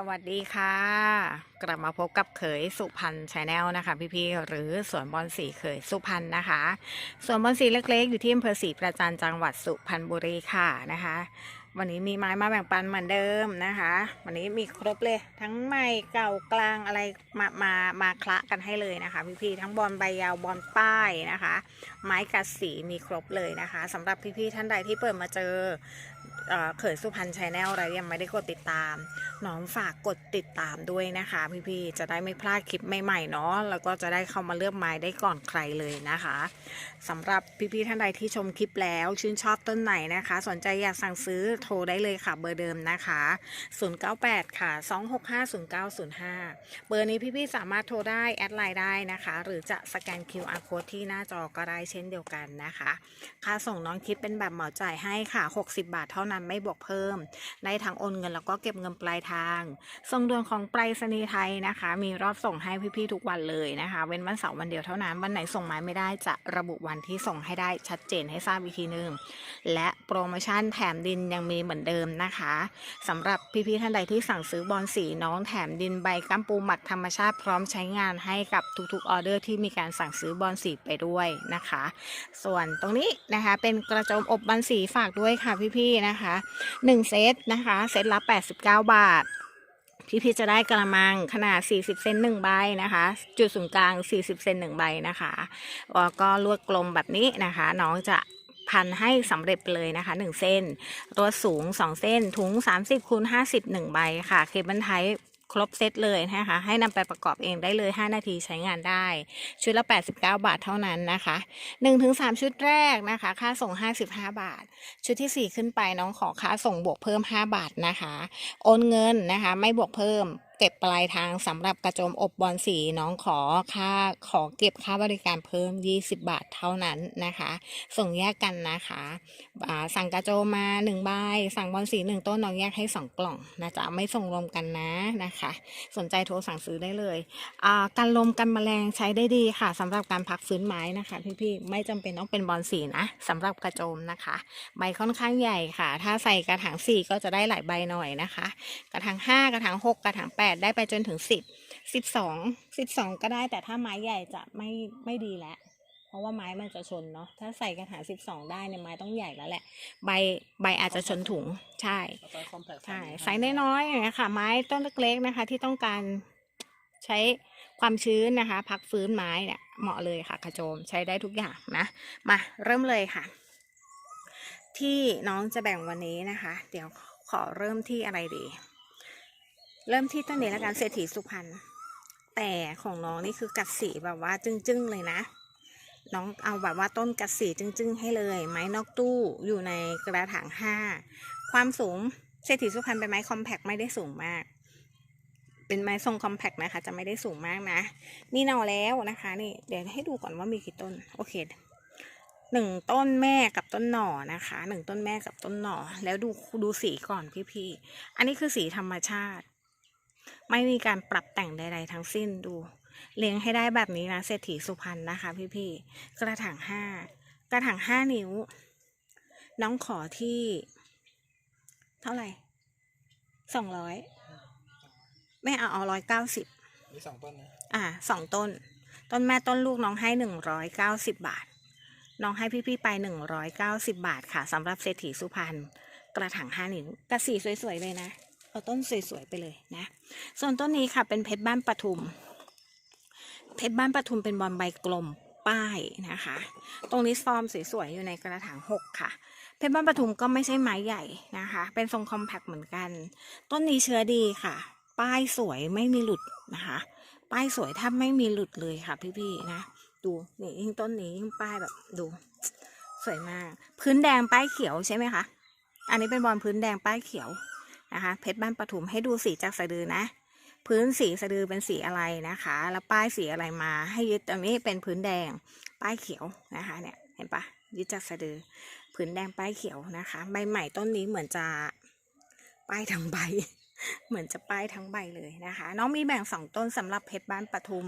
สวัสดีค่ะ กลับมาพบกับเขยสุพรรณชาแนลนะคะ พี่ๆหรือสวนบอลสีเขยสุพรรณนะคะสวนบอลสีเล็กๆ อยู่ที่อำเภอศรีประจันจังหวัดสุพรรณบุรีค่ะนะคะ วันนี้มีไม้มาแบ่งปันเหมือนเดิมนะคะ วันนี้มีครบเลยทั้งใหม่เก่ากลางอะไรมามามาคละกันให้เลยนะคะ พี่ๆทั้งบอลใบยาวบอลป้ายนะคะ ไม้กัดสีมีครบเลยนะคะสำหรับพี่ๆท่านใดที่เปิดมาเจอ เอ่อเขยสุพรรณชาแนลอะไรยังไม่ได้กดติดตาม น้องฝากกดติดตามด้วยนะคะ พี่ๆจะได้ไม่พลาดคลิปใหม่ๆเนาะแล้วก็จะได้เข้ามาเลือกไม้ได้ก่อนใครเลยนะคะสำหรับพี่ๆท่านใดที่ชมคลิปแล้วชื่นชอบต้นไหนนะคะ สนใจอยากสั่งซื้อโทรได้เลยค่ะเบอร์เดิมนะคะ 098 ค่ะ 2650905 เบอร์นี้พี่ๆสามารถโทรได้แอดไลน์ได้นะคะ หรือจะสแกน QR code ที่หน้าจอก็ได้เช่นเดียวกันนะคะ ค่าส่งน้องคิดเป็นแบบเหมาจ่ายให้ค่ะ 60 บาทเท่านั้นไม่บวกเพิ่ม ได้ทั้งโอนเงินแล้วก็เก็บเงินปลายทางส่งด่วนของไปรษณีย์ไทยนะคะ มีรอบส่งให้พี่ๆทุกวันเลยนะคะ เว้นวันเสาร์วันเดียวเท่านั้น วันไหนส่งไม้ไม่ได้จะระบุวันที่ส่งให้ได้ชัดเจนให้ทราบอีกทีหนึง และโปรโมชั่นแถมดินยังมีเหมือนเดิมนะคะสำหรับพี่ๆท่านใดที่สั่งซื้อบอลสีน้องแถมดินใบกัมปูหมักธรรมชาติพร้อมใช้งานให้กับทุกๆออเดอร์ที่มีการสั่งซื้อบอลสีไปด้วยนะคะ ส่วนตรงนี้นะคะเป็นกระโจมอบบอลสีฝากด้วยค่ะพี่ๆนะคะ1 เซตนะคะ เซตละ89 บาท พี่พี่จะได้กระมังขนาด 40 เซน1ใบนะคะ จุดศูนย์กลาง 40 เซน1ใบนะคะแล้วก็ลวดกลมแบบนี้นะคะ น้องจะพันให้สำเร็จเลยนะคะ 1 เส้น ตัวสูง 2 เส้นถุง 30คูณ50 1ใบค่ะ เคเบิลไทป์ ครบเซตเลยนะคะ ให้นำไปประกอบเองได้เลย 5 นาทีใช้งานได้ ชุดละ 89 บาทเท่านั้นนะคะ 1-3 ชุดแรกนะคะ ค่าส่ง 55 บาท ชุดทีสี่4 ขึ้นไปน้องขอค่าส่งบวกเพิ่ม 5 บาทนะคะ โอนเงินนะคะ ไม่บวกเพิ่ม เก็บปลายทางสำหรับกระโจมอบบอลสีน้องขอค่าขอเก็บค่าบริการเพิ่ม 20 บาทเท่านั้นนะคะ ส่งแยกกันนะคะสั่งกระโจมมา1ใบสั่งบอลสีหนึ่งต้นน้องแยกให้ 2 กล่องนะจ๊ะไม่ส่งรวมกันนะนะคะ สนใจโทรสั่งซื้อได้เลยอ่ากันลมกันแมลงใช้ได้ดีค่ะสำหรับการพักฟื้นไม้นะคะพี่ๆไม่จำเป็นต้องเป็นบอลสีนะสำหรับกระโจมนะคะ ใบค่อนข้างใหญ่ค่ะ ถ้าใส่กระถางสี่ก็จะได้หลายใบหน่อยนะคะ กระถางห้ากระถางหกกระถางแปดได้ไปจนถึงสิบสิบสองสิบสองก็ได้แต่ถ้าไม้ใหญ่จะไม่ไม่ดีแล้วเพราะว่าไม้มันจะชนเนาะถ้าใส่กระถางสิบสองได้เนี่ยไม้ต้องใหญ่แล้วแหละ ใบใบอาจจะชนถุงใช่ไซส์คอมแพคใช่ไซส์น้อยๆอย่างเงี้ยค่ะ ไม้ต้นเล็กๆนะคะ ที่ต้องการใช้ความชื้นนะคะ พักฟื้นไม้เนี่ยเหมาะเลยค่ะกระโจมใช้ได้ทุกอย่างนะ มาเริ่มเลยค่ะ ที่น้องจะแบ่งวันนี้นะคะ เดี๋ยวขอเริ่มที่อะไรดี เริ่มที่ต้นนี้แล้วกันเศรษฐีสุพรรณแต่ของน้องนี่คือกัดสีแบบว่าจึ้งๆเลยนะ น้องเอาแบบว่าต้นกัดสีจึ้งๆ ให้เลย ไม้นอกตู้อยู่ในกระถางห้าความสูงเศรษฐีสุพรรณเป็นไม้คอมแพคไม่ได้สูงมาก เป็นไม้ทรงคอมแพคนะคะ จะไม่ได้สูงมากนะ นี่เนาแล้วนะคะนี่เดี๋ยวให้ดูก่อนว่ามีกี่ต้นโอเคหนึ่งต้นแม่กับต้นหน่อนะคะหนึ่งต้นแม่กับต้นหน่อ แล้วดูดูสีก่อนพี่ๆอันนี้คือสีธรรมชาติ ไม่มีการปรับแต่งใด ๆ ทั้งสิ้นดู เลี้ยงให้ได้แบบนี้นะเศรษฐีสุพรรณนะคะ พี่ๆกระถางห้ากระถางห้านิ้ว น้องขอที่ เท่าไหร่สองร้อยไม่เอาเอาร้อยเก้าสิบมีสองต้นนะอ่าสองต้น ต้นแม่ต้นลูกน้องให้หนึ่งร้อยเก้าสิบบาท น้องให้พี่ๆไปหนึ่งร้อยเก้าสิบบาทค่ะสำหรับเศรษฐีสุพรรณกระถางห้านิ้วกระสีสวยๆเลยนะ เอาต้นสวยๆไปเลยนะ ส่วนต้นนี้ค่ะเป็นเพชรบ้านปทุม เพชรบ้านปทุมเป็นบอลใบกลมป้ายนะคะ ตรงนี้ฟอร์มสวยๆอยู่ในกระถางหกค่ะ เพชรบ้านปทุมก็ไม่ใช่ไม้ใหญ่นะคะ เป็นทรงคอมแพคเหมือนกัน ต้นนี้เชื้อดีค่ะ ป้ายสวยไม่มีหลุดนะคะ ป้ายสวยแทบไม่มีหลุดเลยค่ะพี่ๆนะดูนี่ยิ่งต้นนี้ยิ่งป้ายแบบดู สวยมาก พื้นแดงป้ายเขียวใช่ไหมคะ อันนี้เป็นบอลพื้นแดงป้ายเขียว นะคะ เพชรบ้านปฐุมให้ดูสีจากสะดือนะ พื้นสีสะดือเป็นสีอะไรนะคะ แล้วป้ายสีอะไรมาให้ยึดตรงนี้เป็นพื้นแดง ป้ายเขียวนะคะเนี่ยเห็นปะยึดจากสะดือพื้นแดงป้ายเขียวนะคะ ใบใหม่ต้นนี้เหมือนจะป้ายทั้งใบ เหมือนจะป้ายทั้งใบเลยนะคะ น้องมีแบ่งสองต้นสำหรับเพชรบ้านปทุม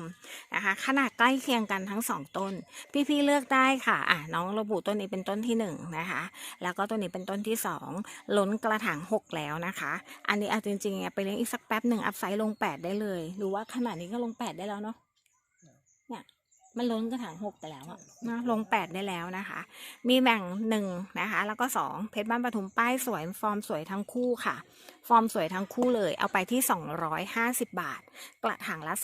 นะคะ ขนาดใกล้เคียงกันทั้งสองต้น พี่ๆเลือกได้ค่ะอะ น้องระบุต้นนี้เป็นต้นที่หนึ่งนะคะ แล้วก็ต้นนี้เป็นต้นที่สองล้นกระถางหกแล้วนะคะ อันนี้อาจริงๆไปเลี้ยงอีกสักแป๊บหนึ่งอัพไซด์ลงแปดได้เลย หรือว่าขนาดนี้ก็ลงแปดได้แล้วเนาะ มันล้นกระถางหกไปแล้วอะนะลงแปดได้แล้วนะคะ มีแบ่งหนึ่งนะคะ แล้วก็สองเพชรบ้านปทุมป้ายสวยฟอร์มสวยทั้งคู่ค่ะ ฟอร์มสวยทั้งคู่เลย เอาไปที่ 250 บาท กระถางละ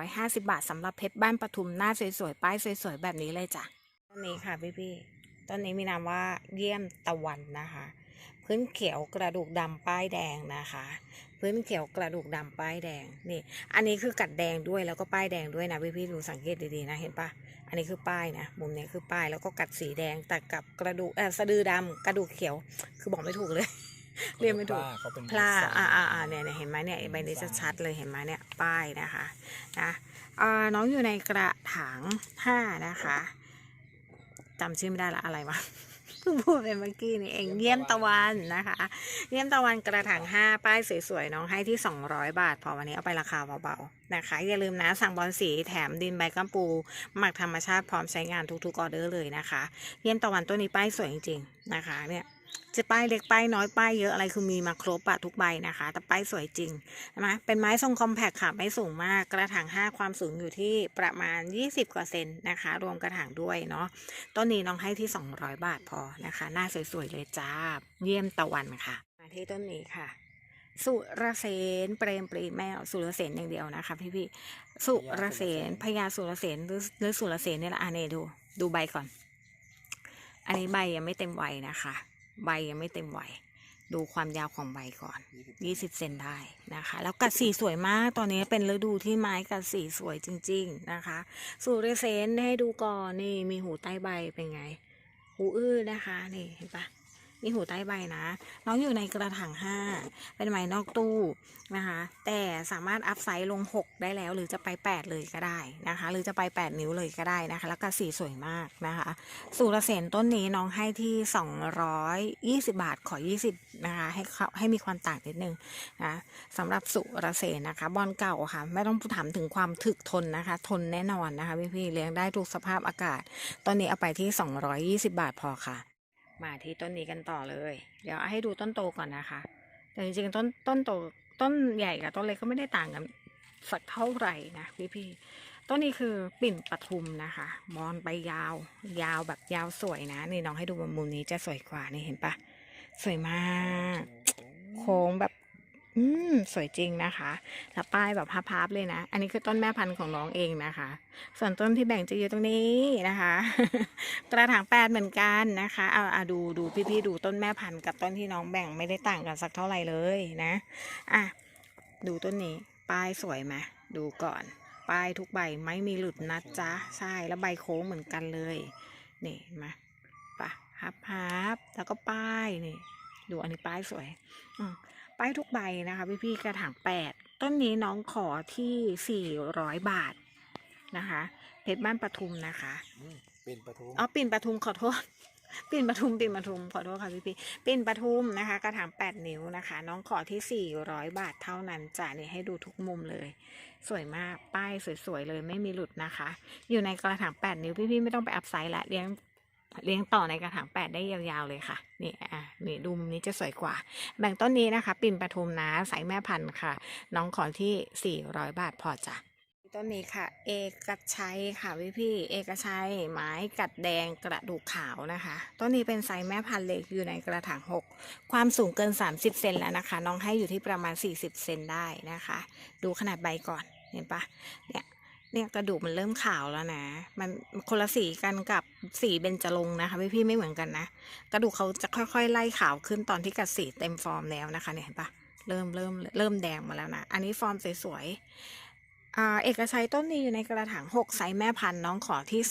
250 บาทสำหรับเพชรบ้านปทุมหน้าสวยๆป้ายสวยๆแบบนี้เลยจ้ะต้นนี้ค่ะพี่ๆต้นนี้มีนามว่าเยี่ยมตะวันนะคะ พื้นเขียวกระดูกดำป้ายแดงนะคะ พื้นเขียวกระดูกดำป้ายแดงนี่ อันนี้คือกัดแดงด้วยแล้วก็ป้ายแดงด้วยนะพี่ๆดูสังเกตดีๆนะเห็นปะอันนี้คือป้ายนะมุมนี้คือป้ายแล้วก็กัดสีแดงแต่กับกระดูกเออสะดือดำกระดูกเขียว คือบอกไม่ถูกเลยเรียนไม่ถูกเขาเป็นพลาสยอ่าอ่าอ่าเนี่ยเนี่ยเห็นไหมเนี่ยไอ้ใบนี้จะชัดเลยเห็นไหมเนี่ยป้ายนะคะนะอ่าน้องอยู่ในกระถางห้านะคะจำชื่อไม่ได้ละอะไรวะเพิ่งพูดไปเมื่อกี้นี่เองเยี่ยมตะวันนะคะ เยี่ยมตะวันกระถางห้าป้ายสวยๆน้องให้ที่ 200 บาท พอวันนี้เอาไปราคาเบาๆนะคะ อย่าลืมนะสั่งบอลสีแถมดินใบกัมปู หมักธรรมชาติพร้อมใช้งานทุกๆออเดอร์เลยนะคะ เยี่ยมตะวันตัวนี้ป้ายสวยจริงๆนะคะเนี่ย จะป้ายเล็กป้ายน้อยป้ายเยอะอะไรคือมีมาครบอะทุกใบนะคะ แต่ป้ายสวยจริงนะเป็นไม้ทรงคอมแพคค่ะไม่สูงมากกระถาง5 ความสูงอยู่ที่ประมาณ 20 กว่าเซนนะคะ รวมกระถางด้วยเนาะต้นนี้น้องให้ที่ 200 บาทพอนะคะ หน้าสวยๆเลยจ้า เยี่ยมตะวันค่ะ มาที่ต้นนี้ค่ะ สุรเสนเปรมปรีแม่เอาสุรเสนอย่างเดียวนะคะพี่ๆสุรเสนพญาสุรเสนหรือหรือสุรเสนเนี่ยแหละอะเนี่ยดูดูใบก่อน อันนี้ใบยังไม่เต็มวัยนะคะ ใบยังไม่เต็มวัยดูความยาวของใบก่อน 20 เซนได้นะคะ แล้วกัดสีสวยมาก ตอนนี้เป็นฤดูที่ไม้กัดสีสวยจริง ๆนะคะสุรเสนให้ดูก่อน นี่มีหูใต้ใบเป็นไง หูอื้อนะคะ นี่เห็นปะ มีหูใต้ใบนะ น้องอยู่ในกระถางห้าเป็นไม้นอกตู้นะคะ แต่สามารถอัพไซส์ลง 6 ได้แล้ว หรือจะไป 8 เลยก็ได้นะคะ หรือจะไป 8 นิ้วเลยก็ได้นะคะ แล้วก็สีสวยมากนะคะสุรเสนต้นนี้น้องให้ที่ 220 บาทขอ 20 นะคะ ให้เขาให้มีความต่างนิดนึงนะสำหรับสุรเสนนะคะ บอลเก่าค่ะ ไม่ต้องถามถึงความถึกทนนะคะ ทนแน่นอนนะคะพี่ๆเลี้ยงได้ทุกสภาพอากาศต้นนี้เอาไปที่ 220 บาทพอค่ะ มาที่ต้นนี้กันต่อเลย เดี๋ยวให้ดูต้นโตก่อนนะคะ แต่จริงๆต้นต้นโตต้นใหญ่กับต้นเล็กก็ไม่ได้ต่างกันสักเท่าไหร่นะพี่ๆต้นนี้คือปิ่นปทุมนะคะมอนใบยาว ยาวแบบยาวสวยนะ นี่น้องให้ดูมุมนี้จะสวยกว่านี่เห็นปะสวยมาก โค้งแบบ อืม สวยจริงนะคะ แล้วป้ายแบบพับๆเลยนะ อันนี้คือต้นแม่พันธุ์ของน้องเองนะคะ ส่วนต้นที่แบ่งจะอยู่ตรงนี้นะคะ กระถางแปดเหมือนกันนะคะเอาเอาดูดูพี่ๆดูต้นแม่พันธุ์กับต้นที่น้องแบ่งไม่ได้ต่างกันสักเท่าไหร่เลยนะ อะ ดูต้นนี้ ป้ายสวยไหมดูก่อน ป้ายทุกใบไม่มีหลุดนะจ๊ะ ใช่แล้วใบโค้งเหมือนกันเลย นี่มาปะฮับฮับแล้วก็ป้ายนี่ ดูอันนี้ป้ายสวย อืม ป้ายทุกใบนะคะพี่พี่ๆกระถางแปดต้นนี้น้องขอที่สี่ร้อยบาทนะคะ เพชรบ้านปทุมนะคะอืมเป็นปทุมอ๋อปิ่นปทุมขอโทษปิ่นปทุมปิ่นปทุมขอโทษค่ะพี่พี่ปิ่นปทุมนะคะ กระถางแปดนิ้วนะคะ น้องขอที่สี่ร้อยบาทเท่านั้นจ้ะนี่ให้ดูทุกมุมเลย สวยมากป้ายสวยๆเลยไม่มีหลุดนะคะ อยู่ในกระถางแปดนิ้วพี่ๆไม่ต้องไปอัพไซส์ละเลี้ยง เลี้ยงต่อในกระถางแปดได้ยาวๆเลยค่ะ นี่อะนี่ดูมุมนี้จะสวยกว่า แบ่งต้นนี้นะคะ ปิ่นปทุมนะสายแม่พันธุ์ค่ะ น้องขอที่ 400 บาทพอจ้ะต้นนี้ค่ะ เอกชัยค่ะพี่พี่เอกชัยไม้กัดแดงกระดูกขาวนะคะต้นนี้เป็นไซส์แม่พันธุ์เล็กอยู่ในกระถาง6 ความสูงเกิน 30 เซนแล้วนะคะ น้องให้อยู่ที่ประมาณ 40 เซนได้นะคะ ดูขนาดใบก่อนเห็นปะเนี่ย เนี่ยกระดูกมันเริ่มขาวแล้วนะ มันคนละสีกันกับสีเบญจรงค์นะคะพี่พี่ไม่เหมือนกันนะ กระดูกเขาจะค่อยๆ ไล่ขาวขึ้นตอนที่กัดสีเต็มฟอร์มแล้วนะคะเนี่ยเห็นปะเริ่มเริ่มเริ่มแดงมาแล้วนะ อันนี้ฟอร์มสวยๆอ่าเอกชัยต้นนี้อยู่ในกระถาง6ไซส์แม่พันธุ์น้องขอที่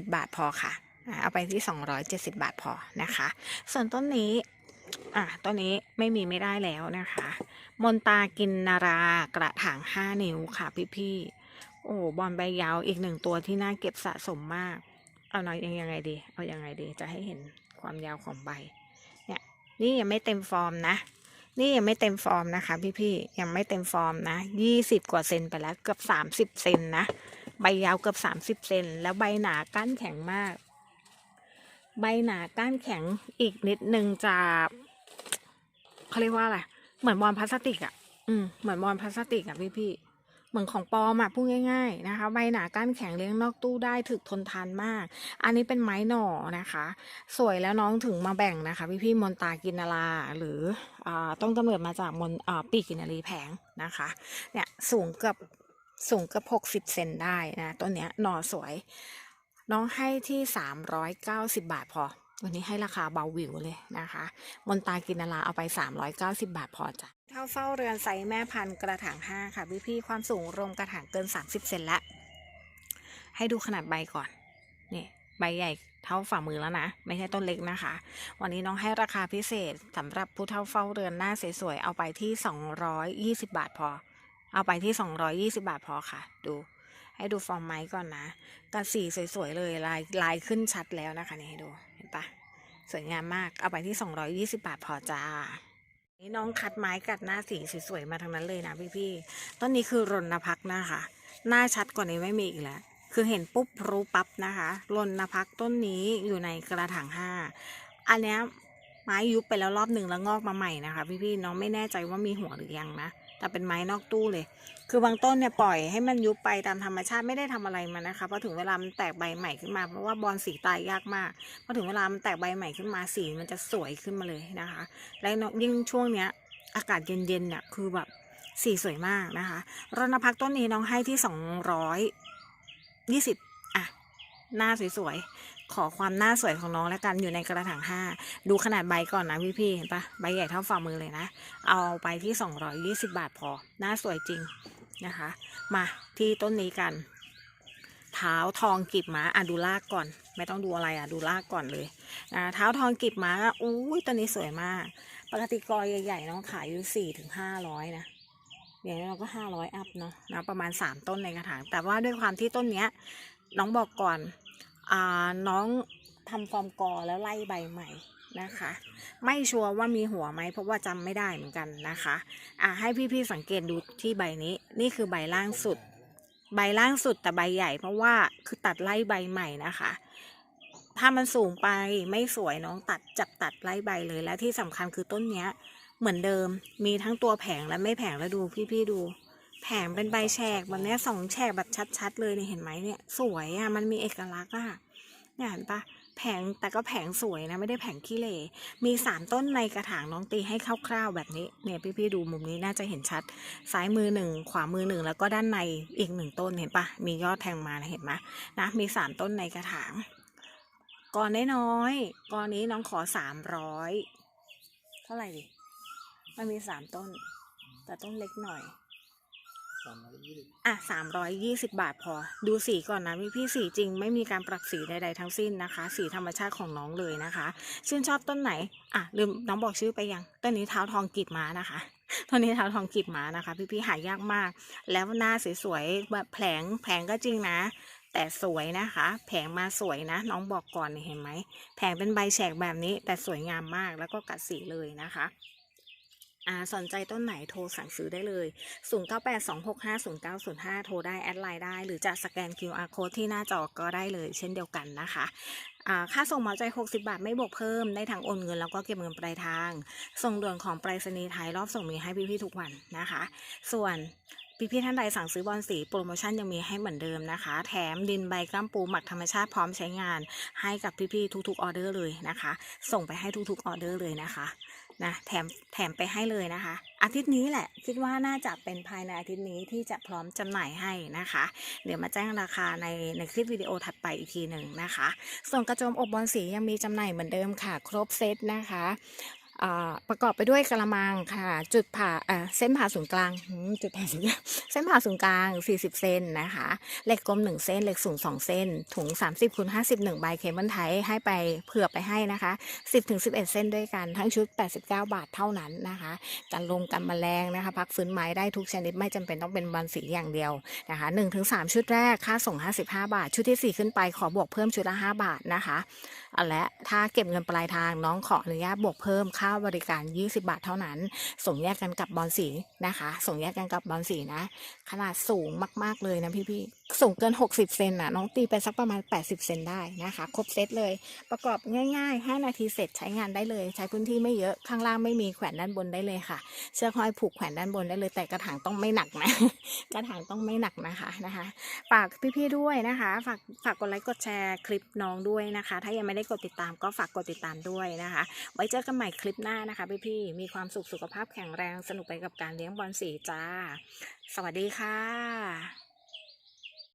270บาทพอค่ะ เอาไปที่270บาทพอนะคะ ส่วนต้นนี้ อ่าต้นนี้ไม่มีไม่ได้แล้วนะคะ มนตากินนารากระถาง5นิ้วค่ะพี่ๆ โอ้บอลใบยาวอีกหนึ่งตัวที่น่าเก็บสะสมมาก เอาหน่อยยังยังไงดี เอายังไงดี จะให้เห็นความยาวของใบ เนี่ย นี่ยังไม่เต็มฟอร์มนะ นี่ยังไม่เต็มฟอร์มนะคะ พี่ๆ ยังไม่เต็มฟอร์มนะยี่สิบกว่าเซนไปแล้วเกือบสามสิบเซนนะ ใบยาวเกือบสามสิบเซนแล้วใบหนาก้านแข็งมาก ใบหนาก้านแข็งอีกนิดนึงจะเขาเรียกว่าอะไรเหมือนบอลพลาสติกอะ่ะ อืมเหมือนบอลพลาสติกอะ่ะพี่ๆเหมือนของปลอมอะ่ะพูดง่ายๆนะคะ ใบหนาก้านแข็งเลี้ยงนอกตู้ได้ถึกทนทานมาก อันนี้เป็นไม้หน่อนะคะ สวยแล้วน้องถึงมาแบ่งนะคะ พี่ๆมนตากินาลาหรืออต้นกำเนิดมาจากมนอ่าปีกินารีแผงนะคะ เนี่ยสูงเกือบสูงเกือบหกสิบเซนได้นะต้นเนี้ยหน่อสวย น้องให้ที่สามร้อยเก้าสิบาทพอ วันนี้ให้ราคาเบาวิวเลยนะคะ มนตากินาลาเอาไปสามร้อยเก้าสิบาทพอจ้ะเท่าเฝ้าเรือนไซส์แม่พันกระถางห้าค่ะพี่พี่ความสูงรวมกระถางเกินสามสิบเซนละ ให้ดูขนาดใบก่อนนี่ใบใหญ่เท่าฝ่ามือแล้วนะ ไม่ใช่ต้นเล็กนะคะ วันนี้น้องให้ราคาพิเศษสำหรับผู้เท่าเฝ้าเรือนหน้าสวยๆเอาไปที่สองร้อยยี่สิบาทพอ เอาไปที่สองร้อยี่สิบาทพอค่ะ ดู ให้ดูฟอร์มไม้ก่อนนะกระสีสวย ๆ เลยลายลายขึ้นชัดแล้วนะคะนี่ให้ดูเห็นปะสวยงามมากเอาไปที่สองร้อยี่สิบาทพอจ้านี่น้องคัดไม้กัดหน้าสีสวยๆมาทั้งนั้นเลยนะพี่ๆต้นนี้คือรณพักนะคะ หน้าชัดกว่านี้ไม่มีอีกแล้วคือเห็นปุ๊บรู้ปั๊บนะคะรณพักต้นนี้อยู่ในกระถางห้าอันนี้ไม้ยุบไปแล้วรอบหนึ่งแล้วงอกมาใหม่นะคะ พี่ๆน้องไม่แน่ใจว่ามีหัวหรือยังนะ แต่เป็นไม้นอกตู้เลย คือบางต้นเนี่ยปล่อยให้มันยุบไปตามธรรมชาติไม่ได้ทำอะไรมันนะคะพอถึงเวลามันแตกใบใหม่ขึ้นมาเพราะว่าบอลสีตายยากมากพอถึงเวลามันแตกใบใหม่ขึ้นมาสีมันจะสวยขึ้นมาเลยนะคะ และยิ่งช่วงเนี้ยอากาศเย็นๆเนี่ยคือแบบสีสวยมากนะคะรณพักต้นนี้น้องให้ที่สองร้อยยี่สิบอะหน้าสวยๆ ขอความหน้าสวยของน้องแล้วกันอยู่ในกระถางห้าดูขนาดใบก่อนนะพี่ๆเห็นปะใบใหญ่เท่าฝ่ามือเลยนะ เอาไปที่สองร้ยยี่สิบาทพอ หน้าสวยจริงนะคะ มาที่ต้นนี้กัน เท้าทองกีบม้าอะดูลากก่อน ไม่ต้องดูอะไรอะดูลากก่อนเลยนะเท้าทองกีบม้าอุ้ยต้นนี้สวยมาก ปกติกอใหญ่ๆน้องขายอยู่สี่ถึงห้าร้อยนะอย่างนี้เราก็ห้าร้อยอัพเนาะนะประมาณสามต้นในกระถางแต่ว่าด้วยความที่ต้นเนี้ยน้องบอกก่อน น้องทำฟอร์มกอแล้วไล่ใบใหม่นะคะ ไม่ชัวร์ว่ามีหัวไหมเพราะว่าจำไม่ได้เหมือนกันนะคะอ่าให้พี่ๆสังเกตดูที่ใบนี้นี่คือใบล่างสุด ใบล่างสุดแต่ใบใหญ่ เพราะว่าคือตัดไล่ใบใหม่นะคะ ถ้ามันสูงไปไม่สวยน้องตัดจับตัดไล่ใบเลยและที่สำคัญคือต้นเนี้ยเหมือนเดิมมีทั้งตัวแผงและไม่แผงแล้วดูพี่ๆดู แผงเป็นใบแฉกแบบนี้สองแฉกแบบชัด ๆ เลยเนี่ยเห็นไหมเนี่ย สวยอะ่ะมันมีเอกลักษณ์อะเนี่ยเห็นปะแผงแต่ก็แผงสวยนะไม่ได้แผงขี้เหร่มีสามต้นในกระถางน้องตีให้คร่าวๆแบบนี้ เนี่ยพี่ๆดูมุมนี้น่าจะเห็นชัด ซ้ายมือหนึ่งขวามือหนึ่งแล้วก็ด้านในอีกหนึ่งต้นเห็นปะมียอดแทงมานะเห็นไหมนะมีสามต้นในกระถางก่อนน้อยๆก่อนนี้น้องขอสามร้อยเท่าไหร่ดิมันมีสามต้น แต่ต้นเล็กหน่อย อะสามร้อยยี่สิบาทพอ ดูสีก่อนนะพี่พี่สีจริงไม่มีการปรับสีใดๆทั้งสิ้นนะคะ สีธรรมชาติของน้องเลยนะคะ ชื่นชอบต้นไหน อะลืมน้องบอกชื่อไปยังต้นนี้เท้าทองกีบม้านะคะต้นนี้เท้าทองกีบม้านะคะ พี่พี่หายากมาก แล้วหน้าสวยๆแบบแผลงแผลงก็จริงนะ แต่สวยนะคะ แผงมาสวยนะ น้องบอกก่อนเนี่ยเห็นไหมแผงเป็นใบแฉกแบบนี้แต่สวยงามมากแล้วก็กัดสีเลยนะคะ อ่าสนใจต้นไหนโทรสั่งซื้อได้เลย 0982650905 โทรได้แอดไลน์ได้ หรือจะสแกน QR code ที่หน้าจอก็ได้เลย เช่นเดียวกันนะคะค่าส่งเหมาใจ 60 บาท ไม่บวกเพิ่ม ได้ทั้งโอนเงินแล้วก็เก็บเงินปลายทาง ส่งด่วนของไปรษณีย์ไทยรอบส่งมีให้พี่ๆทุกวันนะคะ ส่วนพี่ๆท่านใดสั่งซื้อบอลสีโปรโมชั่นยังมีให้เหมือนเดิมนะคะ แถมดินใบกล้ามปูหมักธรรมชาติพร้อมใช้งาน ให้กับพี่ๆทุกๆออเดอร์เลยนะคะ ส่งไปให้ทุกๆออเดอร์เลยนะคะ นะแถมแถมไปให้เลยนะคะ อาทิตย์นี้แหละ คิดว่าน่าจะเป็นภายในอาทิตย์นี้ที่จะพร้อมจำหน่ายให้นะคะ เดี๋ยวมาแจ้งราคาในในคลิปวิดีโอถัดไปอีกทีหนึ่งนะคะ ส่วนกระโจมอบบอลสียังมีจำหน่ายเหมือนเดิมค่ะ ครบเซตนะคะ ประกอบไปด้วยกระมังค่ะ จุดผ่าเส้นผ่าศูนย์กลางจุดผ่าศูนย์กลางเส้นผ่าศูนย์กลาง 40 เซนนะคะเหล็กกลม 1 เส้นเหล็กสูง 2 เส้น ถุง 30คูณ51 ใบเคเบิลไทยให้ไปเผื่อไปให้นะคะ 10ถึง11 เส้นด้วยกันทั้งชุด 89 บาทเท่านั้นนะคะกันลงกันแมลงนะคะพักฟื้นไม้ได้ทุกชนิดไม่จำเป็นต้องเป็นบอลสีอย่างเดียวนะคะ1ถึง3ชุดแรกค่าส่ง 55 บาท ชุดที่ 4 ขึ้นไปขอบวกเพิ่มชุดละ 5 บาทนะคะอะและถ้าเก็บเงินปลายทางน้องขออนุญาตบวกเพิ่มค่าาบริการ 20 บาทเท่านั้น ส่งแยกกันกับบอลสีนะคะ ส่งแยกกันกับบอลสีนะ ขนาดสูงมาก ๆ เลยนะพี่ๆ สูงเกิน 60 เซนน่ะน้องตีไปสักประมาณ 80 เซนได้นะคะ ครบเซตเลย ประกอบง่าย ๆ 5 นาทีเสร็จใช้งานได้เลย ใช้พื้นที่ไม่เยอะข้างล่างไม่มีแขวนด้านบนได้เลยค่ะ เชือกห้อยผูกแขวนด้านบนได้เลย แต่กระถางต้องไม่หนักนะ กระถางต้องไม่หนักนะคะนะคะฝากพี่ๆด้วยนะคะ ฝากฝากกดไลค์กดแชร์คลิปน้องด้วยนะคะ ถ้ายังไม่ได้กดติดตามก็ฝากกดติดตามด้วยนะคะ ไว้เจอกันใหม่คลิปหน้านะคะพี่ๆมีความสุขสุขภาพแข็งแรงสนุกไปกับการเลี้ยงบอลสีจ้า สวัสดีค่ะ